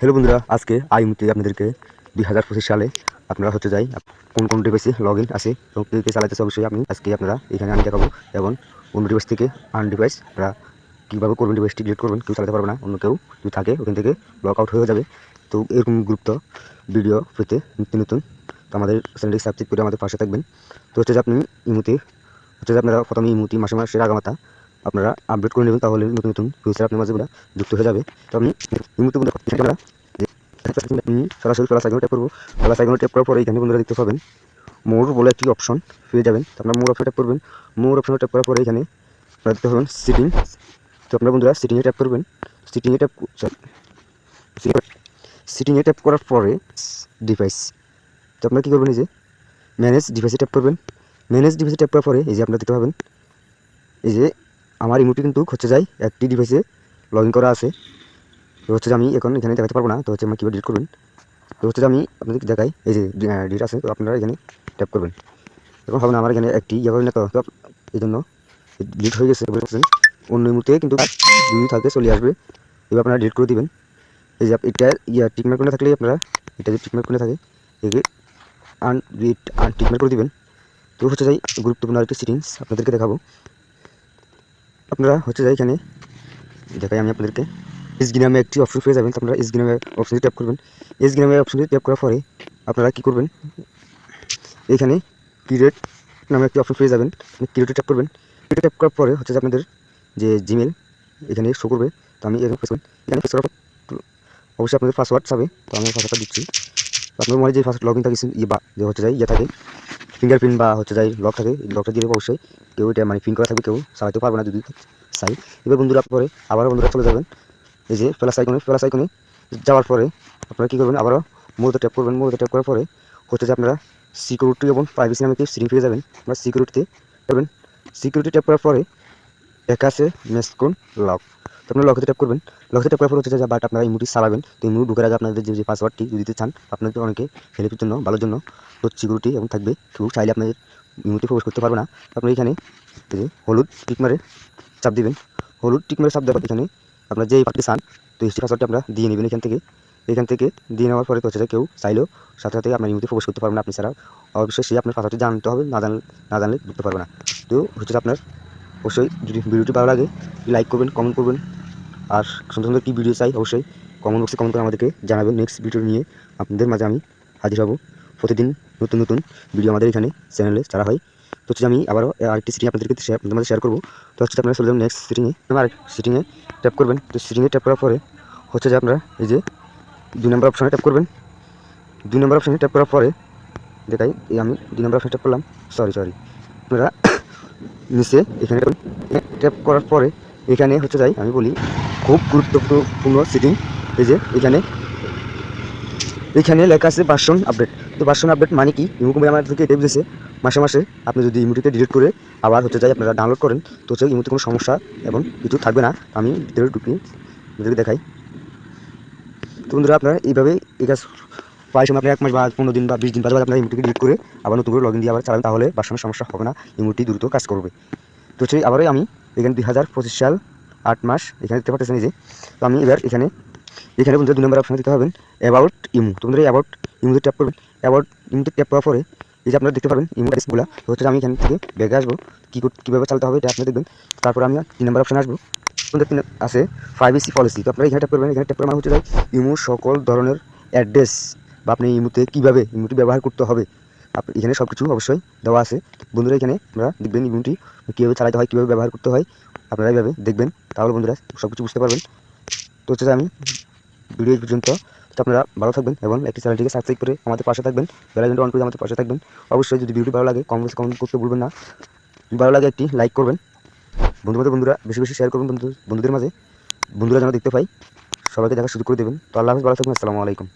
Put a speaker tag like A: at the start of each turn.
A: Hello বন্ধুরা, আজকে I মুহূর্তে আপনাদেরকে দুই হাজার পঁচিশ সালে আপনারা হচ্ছে যাই, কোন কোন ডিভাইসে লগ ইন আছে, এবং কে কে চালাতেছে অবশ্যই আপনি আজকে আপনারা এখানে আমি দেখাবো, এবং অন্য ডিভাইস থেকে আন ডিভাইস আপনারা কীভাবে করবেন ডিভাইসটি ডিলিট করবেন, কেউ চালাতে পারবে না, অন্য কেউ যদি থাকে, ওখান থেকে লগ আউট হয়ে যাবে। তো এরকম গুরুত্ব ভিডিও পেতে নিত্য নতুন, তো আমাদের চ্যানেলটি সাবস্ক্রাইব করে আমাদের পাশে থাকবেন। তো হচ্ছে যে আপনি ইমুতে হচ্ছে যে আপনারা প্রথমে ইমুতি মাসে মাসের আগামাতা আপনারা আপডেট করে নেবেন, তাহলে নতুন নতুন ফিউচার আপনার মাঝে যুক্ত হয়ে যাবে। তো আপনি সরাসরি প্লাস আইকনে ট্যাপ করব। প্লাস আইকনে ট্যাপ করার পরে এখানে বন্ধুরা দেখতে পাবেন, মোর বলে একটি অপশন পেয়ে যাবেন। আপনার মোর অপশন ট্যাপ করবেন। মোর অপশনে ট্যাপ করার পরে এখানে আপনারা দেখতে পাবেন সিটিং তো আপনার বন্ধুরা সিটিংয়ে ট্যাপ করবেন। সিটিংয়ে ট্যাপ সিটিংয়ে ট্যাপ করার পরে ডিভাইস তো আপনারা কী করবেন এই যে ম্যানেজ ডিভাইসে ট্যাপ করবেন। ম্যানেজ ডিভাইসে ট্যাপ করার পরে এই যে আপনারা দেখতে পাবেন, এই যে আমার ইমোটি কিন্তু হচ্ছে যায় একটি ডিভাইসে লগ করা আছে। তো হচ্ছে আমি এখন এখানে দেখাতে পারব না, তো হচ্ছে আমার কীভাবে ডিলিট করবেন। তো হচ্ছে আমি আপনাদের দেখাই, এই যে ডিট আছে, তো আপনারা এখানে ট্যাপ করবেন। এখন হবে না আমার এখানে একটি ইয়ে করবেন না তো এই জন্য ডিলিট হয়ে গেছে বলছেন অন্য মুহূর্তে কিন্তু দুই থাকে, চলে আসবে। এবার আপনারা ডিলিট করে দিবেন। এই যে এটা ইয়া ট্রিটমেন্ট করে থাকলে আপনারা এটা যে ট্রিটমেন্ট করে থাকে, একে আন রিট আন টিকমার্ক করে দিবেন। তো হচ্ছে যাই, গুরুত্বপূর্ণ আরেকটি সেটিংস আপনাদেরকে দেখাবো। আপনারা হচ্ছে যাই এখানে, দেখাই আমি আপনাদেরকে। এসগি নামে একটি অপশন পেয়ে যাবেন আপনারা এসগি নামে অপশনটি ট্যাপ করবেন। এসগি নামে অপশনটি ট্যাপ করার পরে আপনারা কী করবেন, এখানে ক্রিয়েট নামে একটি অপশন পেয়ে যাবেন। ক্রিয়েটে ট্যাপ করবেন। ক্রিয়েটে ট্যাপ করার পরে হচ্ছে আপনাদের যে জিমেল এখানে শো করবে। তো আমি এখানে প্রেস এখানে প্রেস করার অবশ্যই আপনাদের পাসওয়ার্ড চাবে। তো আমি পাসওয়ার্ডটা দিচ্ছি। আপনার মনে যে ফার্স্ট লগ ইন থাকে ইয়ে বা যে হচ্ছে যাই ইয়ে থাকে। ফিঙ্গারপ্রিন্ট বা হচ্ছে যাই লক থাকে লকটা দিয়ে অবশ্যই কেউ এটা মানে পিন করা থাকবে, কেউ চালাতে পারবে না যদি চাই। এবার বন্ধুরা, পরে আবারও বন্ধুরা চলে যাবেন। এই যে প্লাস আইকনে প্লাস আইকনে যাওয়ার পরে আপনারা কী করবেন? আবারও মোড়তে ট্যাপ করবেন। মোড়তে ট্যাপ করার পরে হচ্ছে যে আপনারা সিকিউরিটি এবং প্রাইভেসি নামে সিটিং পেয়ে যাবেন। আপনারা সিকিউরিটিতে যাবেন। সিকিউরিটি ট্যাপ করার পরে একাশে মেসকোন লক আপনারা লকতে ট্যাপ করবেন। লকতে ট্যাপ করার পরে হচ্ছে যে বাট আপনারা ইমুটি চালাবেন তো ইমুটি ঢুকার আগে আপনাদের যে পাসওয়ার্ডটি যদি দিতে চান, আপনাদের অনেকে হেল্পের জন্য, ভালোর জন্য তো সিকিউরিটি এবং থাকবে। কেউ চাইলে আপনাদের ইমুটি প্রবেশ করতে পারবে না। আপনি এখানে হলুদ টিক মারে চাপ দিবেন। হলুদ টিক মারে চাপ দেওয়ার এখানে আপনার যেই পার্টি চান, তো এই পাসওয়ার্ডটা আপনারা দিয়ে নেবেন এখান থেকে। এখান থেকে দিয়ে নেওয়ার পরে হচ্ছে কেউ চাইলেও সাথে সাথে আপনার ইমুতে প্রবেশ করতে পারবেন আপনি ছাড়া। অবশ্যই সে আপনার পাসওয়ার্ডটি জানতে হবে, না জানলে না জানলে ঢুকতে পারবে না। তো হচ্ছে আপনার অবশ্যই যদি ভিডিওটি ভালো লাগে লাইক করবেন কমেন্ট করবেন। আর সুন্দর সুন্দর কী ভিডিও চাই, অবশ্যই কমেন্ট বক্সে কমেন্ট করে আমাদেরকে জানাবেন নেক্সট ভিডিও নিয়ে। আপনাদের মাঝে আমি হাজির হব। প্রতিদিন নতুন নতুন ভিডিও আমাদের এখানে চ্যানেলে ছাড়া হয়। তো হচ্ছে আমি আবারও আরেকটি সিটিং আপনাদেরকে আপনাদের মাঝে শেয়ার করব। তো হচ্ছে আপনারা চলে যাবেন নেক্সট সিটিংয়ে আর সিটিংয়ে ট্যাপ করবেন। তো সিটিংয়ে ট্যাপ করার পরে হচ্ছে যে আপনারা এই যে দুই নম্বর অপশনে ট্যাপ করবেন। দুই নম্বর অপশনে ট্যাপ করার পরে দেখাই, এই আমি দুই নম্বর অপশনে ট্যাপ করলাম। সরি সরি আপনারা নিচে, এখানে ট্যাপ করার পরে এখানে হচ্ছে যাই, আমি বলি, খুব গুরুত্বপূর্ণ সিটিং এই যে এখানে এখানে লেখা আছে ভার্সন আপডেট তো ভার্সন আপডেট মানে কি? ইমো কোম্পানি আমাদেরকে এটা বুঝেছে মাসে মাসে আপনি যদি ইমোটিকে ডিলিট করে আবার হচ্ছে যাই আপনারা ডাউনলোড করেন, তো হচ্ছে ইমোতে কোনো সমস্যা এবং কিছু থাকবে না। আমি ভিতরে ঢুকি আপনাদেরকে দেখাই। তো বন্ধুরা আপনারা এইভাবে এই কাজ প্রায় সময় আপনি এক মাস বা পনেরো দিন বা বিশ দিন বাদে আপনারা ইমোটিকে ডিলিট করে আবার নতুন করে লগ ইন দিয়ে আবার চালাবেন তাহলে ভার্সনের সমস্যা হবে না। ইমোটি দ্রুত কাজ করবে। তো সেই আবারই আমি এখানে দুই হাজার পঁচিশ সাল আট মাস এখানে দেখতে পাচ্ছেন যে, তো আমি এবার এখানে এখানে বন্ধুরা দুই নম্বর অপশন দিতে হবেন অ্যাবাউট ইমু তো বন্ধুরা অ্যাবাউট ইমুতে ট্যাপ করবেন। অ্যাবাউট ইমুতে ট্যাপ করার পরে এই যে আপনারা দেখতে পারবেন ইমু ডিসগুলো তো হচ্ছে আমি এখান থেকে ব্যাগে আসব। কী কীভাবে চালাতে হবে এটা আপনি দেখবেন। তারপর আমি তিন নম্বর অপশন আসব। আপনাদের তিন আছে প্রাইভেসি পলিসি তো আপনারা এখানে ট্যাপ করবেন, এখানে ট্যাপ করা মানে হচ্ছে ইমু সকল ধরনের অ্যাড্রেস বা আপনি ইমুতে কীভাবে ইমুটি ব্যবহার করতে হবে আপনি এখানে সব কিছু অবশ্যই দেওয়া আছে। বন্ধুরা, এখানে আপনারা দেখবেন ইমুটি কীভাবে চালাতে হয়, কীভাবে ব্যবহার করতে হয়, আপনারা এইভাবে দেখবেন। তাহলে বন্ধুরা সব কিছু বুঝতে পারবেন। তো হচ্ছে আমি ভিডিও পর্যন্ত। তো আপনারা ভালো থাকবেন এবং একটি চ্যানেলটিকে সাবস্ক্রাইব করে আমাদের পাশে থাকবেন বেলাইকনটা অন করে আমাদের পাশে থাকবেন। অবশ্যই যদি ভিডিও ভালো লাগে কমেন্টস কমেন্ট করতে ভুলবেন না। ভালো লাগে, একটি লাইক করবেন। বন্ধু বান্ধব বন্ধুরা, বেশি বেশি শেয়ার করবেন বন্ধু বন্ধুদের মাঝে। বন্ধুরা যেন দেখতে পাই, সবাইকে দেখা সুযোগ করে দেবেন। তো আল্লাহ হাফিজ, ভালো থাকবেন, আসসালামু আলাইকুম।